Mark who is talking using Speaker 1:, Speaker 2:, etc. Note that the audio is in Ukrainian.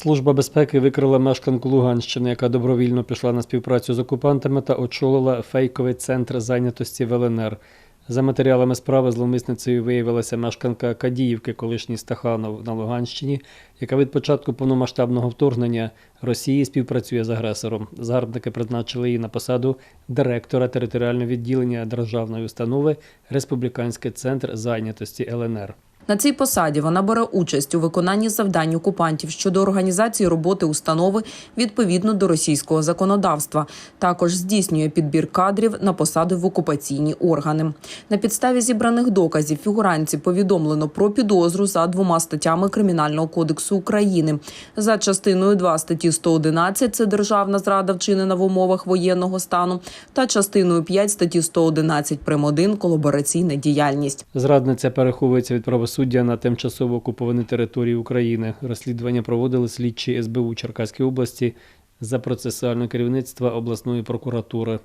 Speaker 1: Служба безпеки викрила мешканку Луганщини, яка добровільно пішла на співпрацю з окупантами та очолила фейковий центр зайнятості в ЛНР. За матеріалами справи зловмисницею виявилася мешканка Кадіївки, колишній Стаханов на Луганщині, яка від початку повномасштабного вторгнення Росії співпрацює з агресором. Загарбники призначили її на посаду директора територіального відділення державної установи Республіканський центр зайнятості ЛНР.
Speaker 2: На цій посаді вона бере участь у виконанні завдань окупантів щодо організації роботи установи відповідно до російського законодавства. Також здійснює підбір кадрів на посади в окупаційні органи. На підставі зібраних доказів фігуранці повідомлено про підозру за двома статтями Кримінального кодексу України. За частиною 2 статті 111 – це державна зрада вчинена в умовах воєнного стану, та частиною 5 статті 111 прим. 1 – колабораційна діяльність.
Speaker 1: Зрадниця переховується від правосуддя на тимчасово окупованій території України. Розслідування проводили слідчі СБУ Черкаської області за процесуальне керівництва обласної прокуратури.